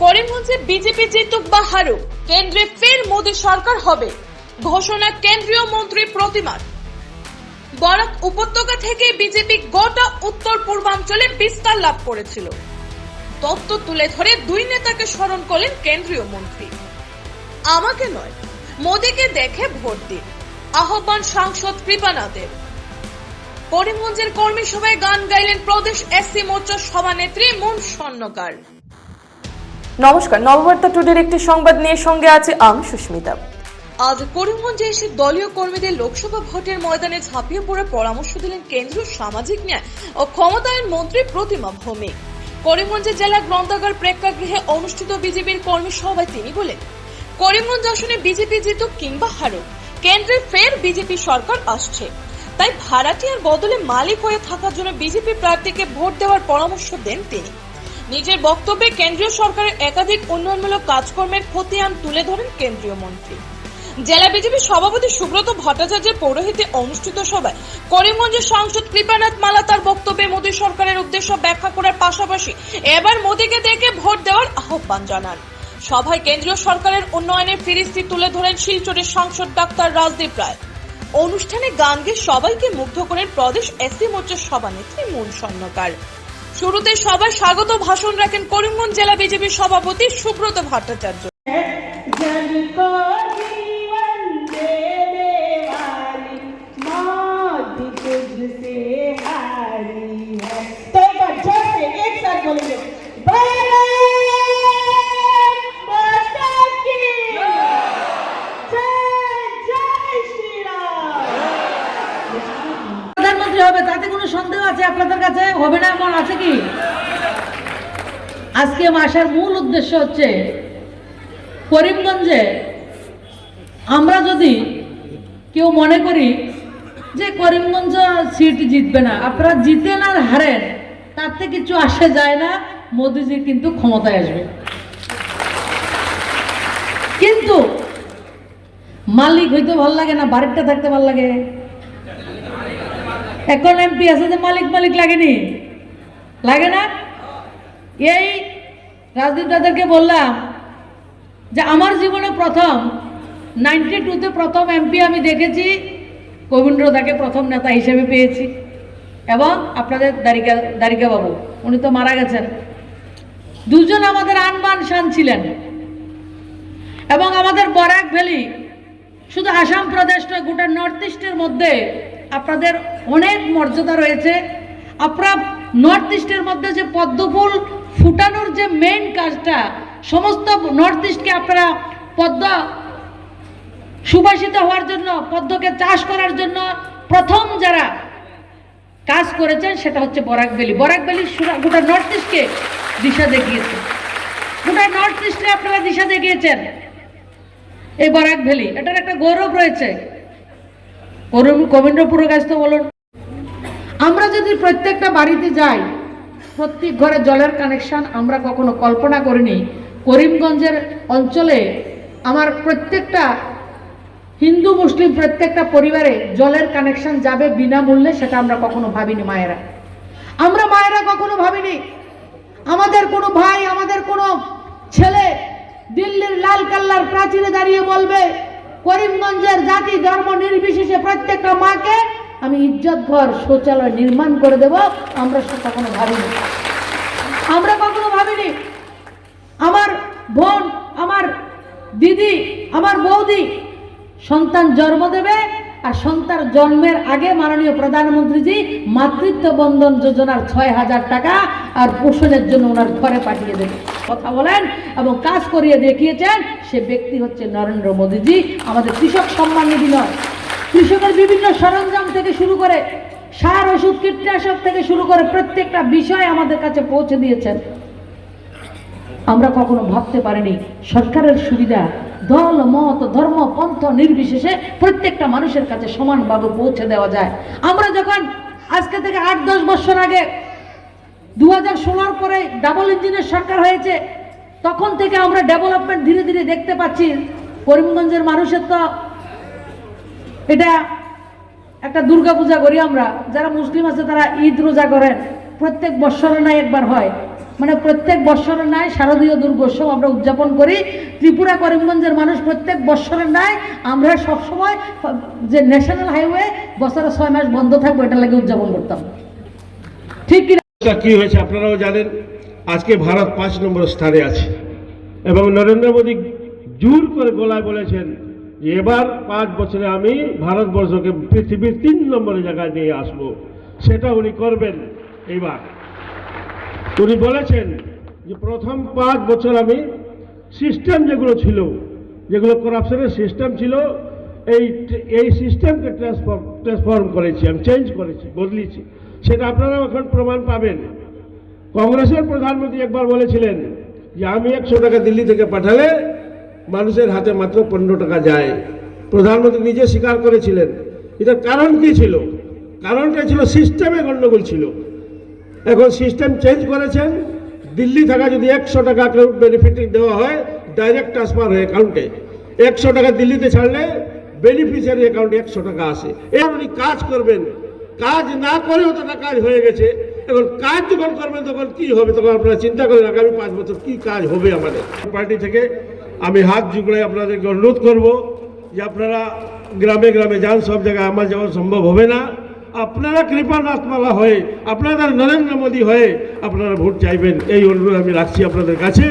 করিমগঞ্জে BJP জিতুক বা হারুক, কেন্দ্রে ফের মোদী সরকার হবে, ঘোষণা কেন্দ্রীয় মন্ত্রী প্রতিমার। বরাক উপত্যকা থেকে বিজেপি গোটা উত্তর পূর্বাঞ্চলে বিস্তার লাভ করেছিল। তত্ত্ব তুলে ধরে দুই নেতাকে স্মরণ করলেন কেন্দ্রীয় মন্ত্রী। আমাকে নয়, মোদীকে দেখে ভোট দিন, আহ্বান সাংসদ কৃপানাথের। করিমগঞ্জের কর্মী সভায় গান গাইলেন প্রদেশ এসসি মোর্চার সভানেত্রী মুন স্বর্ণকার নমস্কার, নববার্তা টুডের একটি সংবাদ নিয়ে সঙ্গে আছে আমি, সুস্মিতা। আজ করিমগঞ্জে এসে দলীয় কর্মীদের লোকসভা ভোটের ময়দানে ঝাঁপিয়ে পড়ে পরামর্শ দিলেন কেন্দ্রীয় সামাজিক ন্যায় ও ক্ষমতায়ন মন্ত্রী প্রতিমা ভৌমিক। করিমগঞ্জে জেলা গ্রন্থাগার প্রেক্ষাগৃহে অনুষ্ঠিত বিজেপির কর্মী সভায় তিনি বলেন, করিমগঞ্জ আসনে বিজেপি জিতুক কিংবা হারুক, কেন্দ্রে ফের বিজেপি সরকার আসছে। তাই ভাড়াটিয়ার বদলে মালিক হয়ে থাকার জন্য বিজেপি প্রার্থীকে ভোট দেওয়ার পরামর্শ দেন তিনি। নিজের বক্তব্যে কেন্দ্রীয় সরকারের একাধিক উন্নয়নমূলক কাজকর্মের খতিয়ান তুলে ধরেন কেন্দ্রীয় মন্ত্রী। জেলা বিজেপি সভাপতি সুব্রত ভট্টাচার্যের পৌরোহিত্যে অনুষ্ঠিত সভায় করিমগঞ্জের সাংসদ কৃপানাথ মালা তার বক্তব্যে মোদী সরকারের উদ্দেশ্য ব্যাখ্যা করার পাশাপাশি এবার মোদীকে দেখে ভোট দেওয়ার আহ্বান জানান। সভায় কেন্দ্রীয় সরকারের উন্নয়নের ফিরিস্তি তুলে ধরেন শিলচরের সাংসদ ডাক্তার রাজদীপ রায়। অনুষ্ঠানে গান গেয়ে সবাইকে মুগ্ধ করেন প্রদেশ এসি মোর্চার সভানেত্রী মুন স্বর্ণকার শুরুতে সবাই স্বাগত ভাষণ রাখেন করিমগঞ্জ জেলা বিজেপির সভাপতি সুব্রত ভট্টাচার্য। আছে আপনাদের কাছে? হবে না এমন? আছে কি? আজকে আসার মূল উদ্দেশ্য হচ্ছে করিমগঞ্জে আমরা যদি কেউ মনে করি যে করিমগঞ্জ সিট জিতবে না, আপনারা জিতেন আর হারেন, তাতে কিছু আসে যায় না মোদিজি কিন্তু ক্ষমতায় আসবে। কিন্তু মালিক হইতে ভালো লাগে না বাড়িটা থাকতে ভালো লাগে। এখন এমপি আছে যে মালিক মালিক লাগেনি? লাগে না? এই রাজদীপ দাদাকে বললাম যে আমার জীবনে প্রথম নাইনটি টুতে প্রথম এমপি আমি দেখেছি গোবিন্দ্র দাকে প্রথম নেতা হিসেবে পেয়েছি। এবং আপনাদের দারিকা দারিকা বাবু উনি তো মারা গেছেন। দুজন আমাদের আনবান শান ছিলেন। এবং আমাদের বরাক ভ্যালি, শুধু আসাম প্রদেশ নয়, গোটা নর্থ ইস্টের মধ্যে আপনাদের অনেক মর্যাদা রয়েছে। আপনারা নর্থ ইস্টের মধ্যে যে পদ্মফুল ফুটানোর যে মেইন কাজটা, সমস্ত নর্থ ইস্টকে আপনারা পদ্ম সুবাসিত হওয়ার জন্য, পদ্মকে চাষ করার জন্য প্রথম যারা কাজ করেছেন সেটা হচ্ছে বরাক ভ্যালি। বরাক ভ্যালি গোটা নর্থ ইস্টকে দিশা দেখিয়েছে। গোটা নর্থ ইস্টে আপনারা দিশা দেখিয়েছেন। এই বরাক ভ্যালি, এটার একটা গৌরব রয়েছে। গোবিন্দপুরের কাছ তো বলুন। আমরা যদি প্রত্যেকটা বাড়িতে যাই, প্রত্যেক ঘরে জলের কানেকশন আমরা কখনো কল্পনা করিনি। করিমগঞ্জের অঞ্চলে আমার প্রত্যেকটা হিন্দু, মুসলিম প্রত্যেকটা পরিবারে জলের কানেকশন যাবে বিনামূল্যে, সেটা আমরা কখনো ভাবিনি মায়েরা। আমরা মায়েরা কখনো ভাবিনি, আমাদের কোনো ভাই, আমাদের কোনো ছেলে দিল্লির লাল কাল্লার প্রাচীরে দাঁড়িয়ে বলবে করিমগঞ্জের জাতি ধর্ম নির্বিশেষে প্রত্যেকটা মাকে আমি ইজ্জত ঘর শৌচালয় নির্মাণ করে দেব, আমরা সে কখনো ভাবিনি। আমরা কখনো ভাবিনি। আমার বোন, আমার দিদি, আমার বৌদি সন্তান জন্ম দেবে আর সন্তান জন্মের আগে মাননীয় প্রধানমন্ত্রীজি মাতৃত্ব বন্ধন যোজনার ছয় হাজার টাকা আর পোষণের জন্য ওনার ঘরে পাঠিয়ে দেবে কথা বলেন এবং কাজ করিয়ে দেখিয়েছেন, সে ব্যক্তি হচ্ছে নরেন্দ্র মোদীজি, আমাদের কৃষক সম্মান নিধি নয়। কৃষকের বিভিন্ন সরঞ্জাম থেকে শুরু করে সার, ওষুধ, কীটনাশক থেকে শুরু করে প্রত্যেকটা বিষয় আমাদের কাছে পৌঁছে দিয়েছেন। আমরা কখনো ভাবতে পারিনি সরকারের সুবিধা দল, মত, ধর্ম, পন্থ নির্বিশেষে প্রত্যেকটা মানুষের কাছে সমানভাবে পৌঁছে দেওয়া যায়। আমরা যখন আজকে থেকে আট, দশ বছর আগে দু হাজার ষোলোর পরে ডাবল ইঞ্জিনের সরকার হয়েছে, তখন থেকে আমরা ডেভেলপমেন্ট ধীরে ধীরে দেখতে পাচ্ছি, করিমগঞ্জের মানুষের তো এটা একটা দুর্গা পূজা করি আমরা। যারা মুসলিম আছে তারা ঈদ রোজা করেন। প্রত্যেক বৎসরে না একবার হয়। মানে প্রত্যেক বৎসরের ন্যায় শারদীয় দুর্গোৎসব আমরা উদযাপন করি। ত্রিপুরা করিমগঞ্জের মানুষ প্রত্যেক বৎসরের ন্যায় আমরা সবসময় যে ন্যাশনাল হাইওয়ে বছরে ছয় মাস বন্ধ থাকব এটা লাগে উদযাপন করতাম। ঠিক তা কি হয়েছে আপনারাও জানেন? আজকে ভারত পাঁচ নম্বর স্থানে আছে। এবং নরেন্দ্র মোদী জোর করে গলায় বলেছেন যে এবার পাঁচ বছরে আমি ভারতবর্ষকে পৃথিবীর তিন নম্বরে জায়গায় নিয়ে আসব। সেটা উনি করবেন। এইবার উনি বলেছেন যে প্রথম পাঁচ বছর আমি সিস্টেম যেগুলো ছিল, যেগুলো করাপশনের সিস্টেম ছিল, এই এই সিস্টেমকে ট্রান্সফর্ম ট্রান্সফর্ম করেছি, আমি চেঞ্জ করেছি বদলিয়েছি সেটা আপনারাও এখন প্রমাণ পাবেন। কংগ্রেসের প্রধানমন্ত্রী একবার বলেছিলেন যে আমি একশো টাকা দিল্লি থেকে পাঠালে মানুষের হাতে মাত্র পনেরো টাকা যায়। প্রধানমন্ত্রী নিজে স্বীকার করেছিলেন। এটার কারণ কি ছিল? কারণটা ছিল সিস্টেমে গণ্ডগোল ছিল। এখন সিস্টেম চেঞ্জ করেছেন, দিল্লি থাকা যদি একশো টাকা বেনিফিট দেওয়া হয় ডাইরেক্ট ট্রান্সফার হয় অ্যাকাউন্টে একশো টাকা দিল্লিতে ছাড়লে বেনিফিশিয়ারি অ্যাকাউন্টে একশো টাকা আসে। এবার উনি কাজ করবেন। কাজ না করেও তো কাজ হয়ে গেছে। এখন কাজ যখন করবেন তখন কি হবে? তখন আপনারা চিন্তা করেন আগামী পাঁচ বছর কি কাজ হবে আমাদের। পার্টি থেকে আমি হাত জুগড়ে আপনাদেরকে অনুরোধ করব যে আপনারা গ্রামে গ্রামে যান, সব জায়গায় আমার যাওয়া সম্ভব হবে না। আপনারা কৃপানাথ মালা হয়ে, আপনারা নরেন্দ্র মোদী হয়ে আপনারা ভোট চাইবেন। এই অনুরোধ আমি রাখছি আপনাদের কাছে।